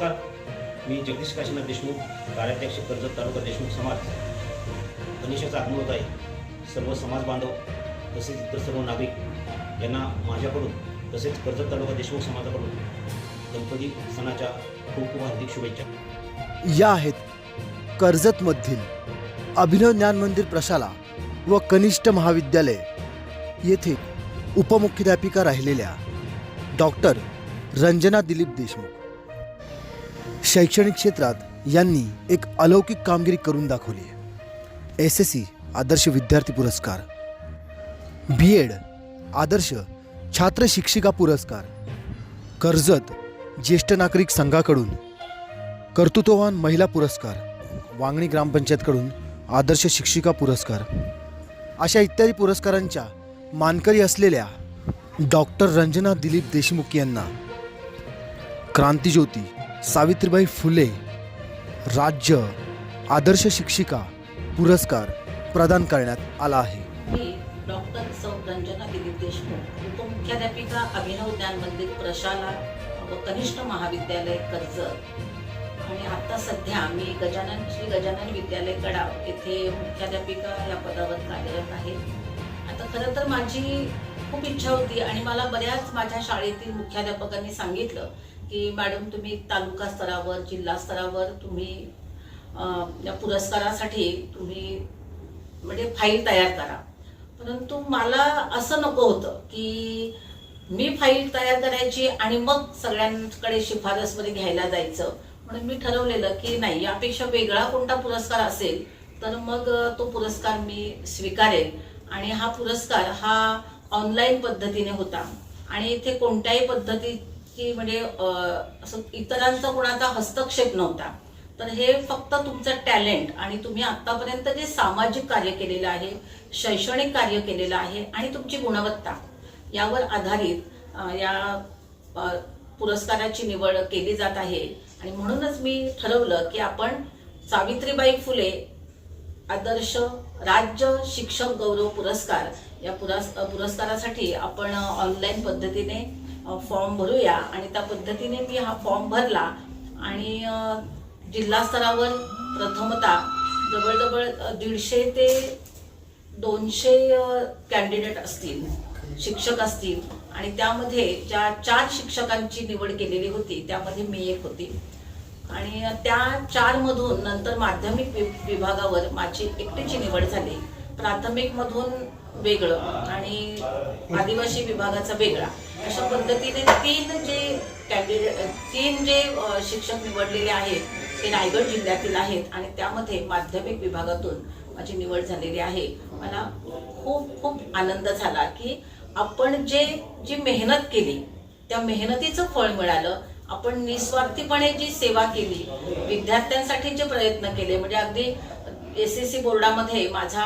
नमस्कार. मी जगदीश काशीनाथ देशमुख कार्याध्यक्ष कर्जत तालुका देशमुख समाज. गणेशाचा आगमन आहे सर्व समाज बांधव तसेच इतर सर्व नागरिक यांना माझ्याकडून तसेच कर्जत तालुका देशमुख समाजाकडून गणपती सणाच्या खूप खूप हार्दिक शुभेच्छा. या आहेत कर्जतमधील अभिनव ज्ञान मंदिर प्रशाला व कनिष्ठ महाविद्यालय. येथे उपमुख्याध्यापिका राहिलेल्या डॉक्टर रंजना दिलीप देशमुख. शैक्षणिक क्षेत्रात यांनी एक अलौकिक कामगिरी करून दाखवली. एस एस सी आदर्श विद्यार्थी पुरस्कार. बी एड आदर्श छात्र शिक्षिका पुरस्कार. कर्जत ज्येष्ठ नागरिक संघाकडून. कर्तृत्ववान महिला पुरस्कार. वांगणी ग्रामपंचायतकडून आदर्श शिक्षिका पुरस्कार. अशा इत्यादी पुरस्कारांच्या मानकरी असलेल्या डॉक्टर रंजना दिलीप देशमुख यांना. क्रांतीज्योती सावित्रीबाई फुले राज्य आदर्श शिक्षिका पुरस्कार प्रदान करण्यात आला आहे. मी डॉक्टर सौ रंजना दिलीप देशमुख उपमुख्याध्यापिका अभिनव उद्यान मंदिर प्रशाला व कनिष्ठ महाविद्यालय कर्जत आणि आता सध्या मी गजानन श्री गजानन विद्यालय कडाव येथे मुख्याध्यापिका या पदावर कार्यरत आहे. आता खरं तर माझी खूप इच्छा होती आणि मला बऱ्याच माझ्या शाळेतील मुख्याध्यापकांनी सांगितलं की मॅडम तुम्ही तालुका स्तरावर जिल्हा स्तरावर तुम्ही या पुरस्कारासाठी तुम्ही म्हणजे फाईल तयार करा. परंतु मला असं नको होतं की मी फाईल तयार करायची आणि मग सगळ्यांकडे शिफारसमध्ये घ्यायला जायचं. म्हणून मी ठरवलेलं की नाही यापेक्षा वेगळा कोणता पुरस्कार असेल तर मग तो पुरस्कार मी स्वीकारेल. आणि हा पुरस्कार हा ऑनलाईन पद्धतीने होता. आणि इथे कोणत्याही की म्हणजे असं इतरांचा कुणाचा हस्तक्षेप नव्हता. तर हे फक्त तुमचं टॅलेंट आणि तुम्ही आतापर्यंत जे सामाजिक कार्य केलेलं आहे शैक्षणिक कार्य केलेलं आहे आणि तुमची गुणवत्ता यावर आधारित या पुरस्काराची निवड केली जात आहे. आणि म्हणूनच मी ठरवलं की आपण सावित्रीबाई फुले आदर्श राज्य शिक्षक गौरव पुरस्कार या पुरस् पुरस्कारासाठी आपण ऑनलाईन पद्धतीने फॉर्म भरूया. आणि त्या पद्धतीने मी हा फॉर्म भरला. आणि जिल्हा स्तरावर प्रथमतः जवळजवळ दीडशे ते दोनशे कॅन्डिडेट असतील शिक्षक असतील. आणि त्यामध्ये ज्या चार शिक्षकांची निवड केलेली होती त्यामध्ये मी एक होती. आणि त्या चारमधून नंतर माध्यमिक वि- विभागावर माझी एकटीची निवड झाली. प्राथमिकमधून वेगळं आणि आदिवासी विभागाचा वेगळा. अशा पद्धतीने तीन जे कॅन्डिडेट तीन जे शिक्षक निवडलेले आहेत ते रायगड जिल्ह्यातील आहेत आणि त्यामध्ये माध्यमिक विभागातून माझी निवड झालेली आहे. मला खूप खूप आनंद झाला की आपण जे जी मेहनत केली त्या मेहनतीचं फळ मिळालं. आपण निस्वार्थीपणे जी सेवा केली विद्यार्थ्यांसाठी जे प्रयत्न केले म्हणजे अगदी एस एस सी बोर्डामध्ये माझा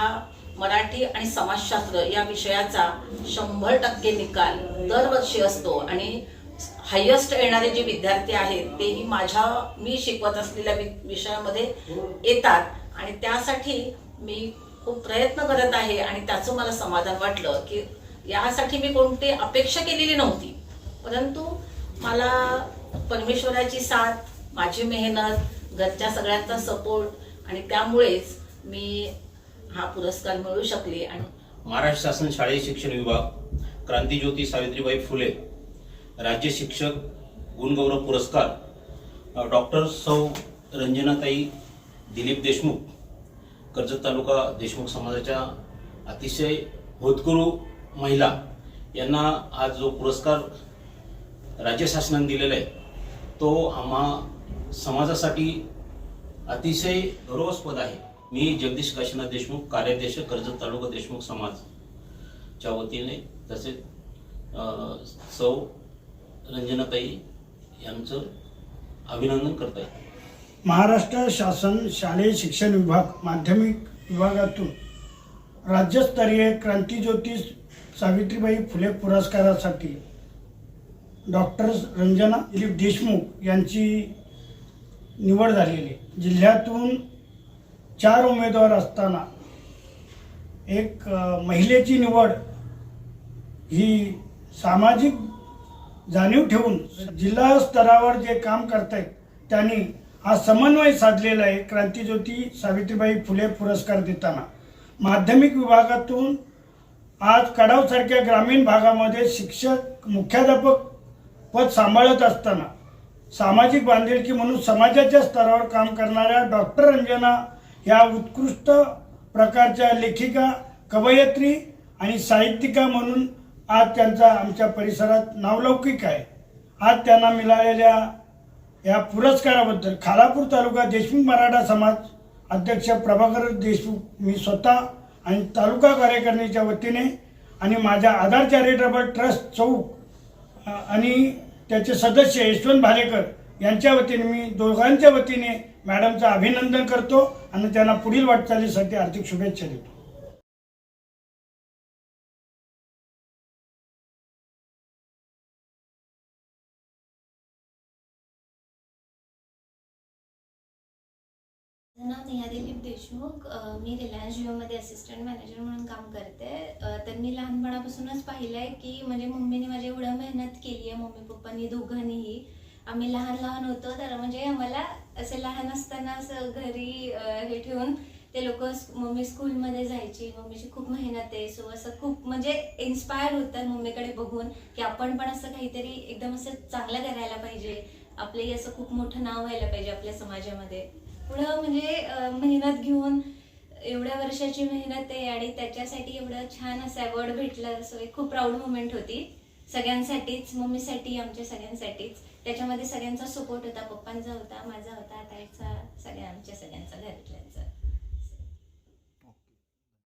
मराठी आणि समाजशास्त्र या विषयाचा शंभर टक्के निकाल दरवर्षी असतो. आणि हायेस्ट येणारे जे विद्यार्थी आहेत तेही माझ्या मी शिकवत असलेल्या वि- विषयामध्ये येतात. आणि त्यासाठी मी खूप प्रयत्न करत आहे आणि त्याचं मला समाधान वाटलं की यासाठी मी कोणती अपेक्षा केलेली नव्हती. परंतु मला परमेश्वराची साथ माझी मेहनत घरच्या सगळ्यांचा सपोर्ट आणि त्यामुळेच मी हा पुरस्कार मिळू शकले आणि महाराष्ट्र शासन शालेय शिक्षण विभाग क्रांतीज्योती सावित्रीबाई फुले राज्य शिक्षक गुणगौरव पुरस्कार डॉक्टर सौ रंजनाताई दिलीप देशमुख कर्जत तालुका देशमुख समाजाच्या अतिशय होतकरू महिला यांना आज जो पुरस्कार राज्य शासनाने दिलेला आहे तो आम्हा समाजासाठी अतिशय गौरवास्पद आहे. मी जगदीश काशीनाथ देशमुख कार्याध्यक्ष कर्जत तालुका देशमुख समाजच्या वतीने तसेच सौ रंजनाताई यांचं अभिनंदन करत आहे महाराष्ट्र शासन शालेय शिक्षण विभाग माध्यमिक विभागातून राज्यस्तरीय क्रांतीज्योती सावित्रीबाई फुले पुरस्कारासाठी डॉक्टर रंजना दिलीप देशमुख यांची निवड झालेली आहे. जिल्ह्यातून चार उमेदवार असताना एक महिलेची निवड ही सामाजिक जाणीव ठेवून जिल्हा स्तरावर जे काम करतायत त्यांनी हा समन्वय साधलेला आहे क्रांतीज्योती सावित्रीबाई फुले पुरस्कार देताना. माध्यमिक विभागातून आज कडावसारख्या ग्रामीण भागामध्ये शिक्षक मुख्याध्यापक पद सांभाळत असताना सामाजिक बांधिलकी म्हणून समाजाच्या स्तरावर काम करणाऱ्या डॉक्टर रंजना ह्या उत्कृष्ट प्रकारच्या लेखिका कवयित्री आणि साहित्यिका म्हणून आज त्यांचा आमच्या परिसरात नावलौकिक आहे. आज त्यांना मिळालेल्या या पुरस्काराबद्दल खालापूर तालुका देशमुख मराठा समाज अध्यक्ष प्रभाकर देशमुख मी स्वतः आणि तालुका कार्यकारिणीच्या वतीने आणि माझ्या आधार चॅरिटेबल ट्रस्ट चौक आणि त्याचे सदस्य यशवंत भालेकर यांच्या वतीने मी दोघांच्या वतीने मॅडमचं अभिनंदन करतो आणि त्यांना पुढील वाटचालीसाठी आर्थिक शुभेच्छा देतो. माझं नाव नेहा दिलीप देशमुख मी रिलायन्स जिओमध्ये असिस्टंट मॅनेजर म्हणून काम करते. तर मी लहानपणापासूनच पाहिलं आहे की म्हणजे मम्मीने माझी एवढं मेहनत केली आहे मम्मी पप्पांनी दोघांनीही. आम्ही लहान लहान होतो तर म्हणजे आम्हाला असे लहान असताना असं घरी हे ठेवून ते लोक मम्मी स्कूलमध्ये जायची. मम्मीची खूप मेहनत आहे. सो असं खूप म्हणजे इन्स्पायर होतात मम्मीकडे बघून की आपण पण असं काहीतरी एकदम असं चांगलं करायला पाहिजे. आपलंही असं खूप मोठं नाव व्हायला पाहिजे आपल्या समाजामध्ये. पुढं म्हणजे मेहनत घेऊन एवढ्या वर्षाची मेहनत आहे आणि त्याच्यासाठी एवढं छान असं अवॉर्ड भेटलं. सो एक खूप प्राऊड मुमेंट होती. सगळ्यांसाठीच मम्मीसाठी आमच्या सगळ्यांसाठीच. त्याच्यामध्ये सगळ्यांचा सपोर्ट होता पप्पांचा होता माझा होता ताईचा सगळ्या आमच्या सगळ्यांचा घरातल्यांचा